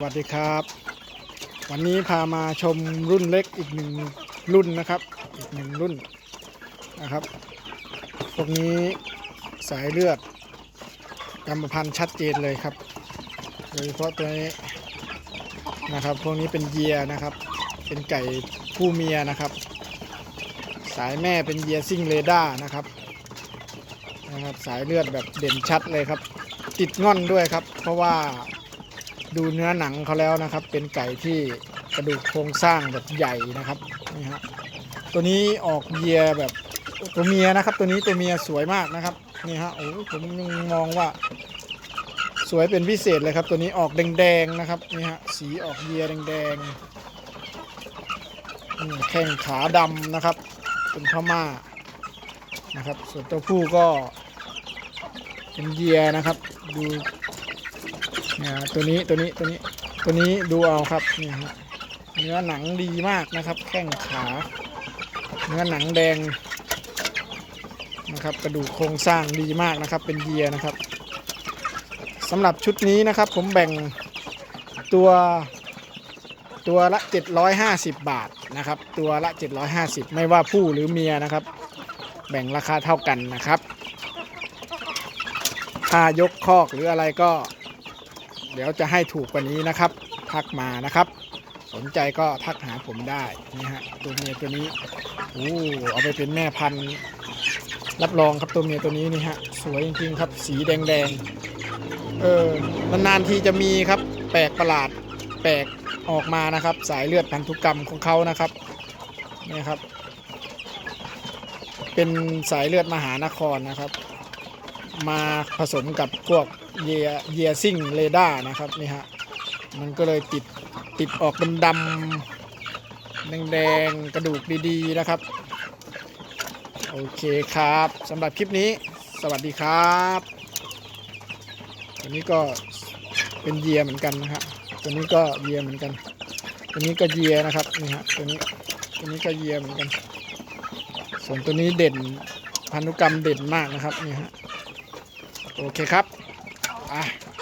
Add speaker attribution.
Speaker 1: สวัสดีครับ วันนี้พามาชมรุ่นเล็กอีกหนึ่งรุ่นนะครับ อีกหนึ่งรุ่นนะครับพวกนี้สายเลือดกรรมพันธุ์ชัดเจนเลยครับโดยเฉพาะตัวนี้นะครับ พวกนี้เป็นเยียนะครับ เป็นไก่ผู้เมียนะครับ สายแม่เป็นเยียซิ่งเรดาร์นะครับนะครับ สายเลือดแบบเด่นชัดเลยครับ ติดง่อนด้วยครับ เพราะว่า ดูเนื้อหนังเขาแล้วนะครับ เป็นไก่ที่กระดูกโครงสร้างแบบใหญ่นะครับนี่ฮะตัวนี้ออกเยียแบบตัวเมียนะครับ ตัวนี้ตัวเมียสวยมากนะครับนี่ฮะโอ้ผมยังมองว่า สวยเป็นพิเศษเลยครับ ตัวนี้ออกแดงๆนะครับนี่ฮะสีออกเยียแดงๆแข้งขาดำนะครับ เป็นพม่านะครับ ส่วนตัวผู้ก็เป็นเยียนะครับ ดู นี่ยตัวนี้ตัวนี้ตัวนี้ตัวนี้ดูเอาครับนี่ฮะเนื้อหนังดีมากนะครับ แข้งขา เนื้อหนังแดงนะครับกระดูกโครงสร้างดีมากนะครับ เป็นเยียนะครับสำหรับชุดนี้นะครับผมแบ่งตัวตัวละ 750 บาทนะครับ ตัวละ 750 ไม่ว่าผู้หรือเมียนะครับ แบ่งราคาเท่ากันนะครับ ถ้ายกคอกหรืออะไรก็ เดี๋ยวจะให้ถูกกว่านี้นะครับ ทักมานะครับ สนใจก็ทักหาผมได้นี่ฮะตัวเมียตัวนี้โอ้เอาไปเป็นแม่พันธุ์รับรองครับตัวเมียตัวนี้นี่ฮะสวยจริงๆครับ สีแดงๆเออนานๆทีจะมีครับแปลกประหลาดแปลกออกมานะครับ สายเลือดพันธุกรรมของเขานะครับนี่ครับ เป็นสายเลือดมหานครนะครับ มาผสมกับพวก เยียเยียซิ่งเรดาร์นะครับนี่ฮะมันก็เลยติดติดออกดำๆแดงๆกระดูกดีๆนะครับ โอเคครับสำหรับคลิปนี้สวัสดีครับตัวนี้ก็เป็นเยียเหมือนกันนะฮะตัวนี้ก็เยียเหมือนกัน ตัวนี้ก็เยียนะครับนี่ฮะตัวนี้ตัวนี้ก็เยียเหมือนกัน ส่วนตัวนี้เด่นพันธุกรรมเด่นมากนะครับนี่ฮะโอเคครับ 哎。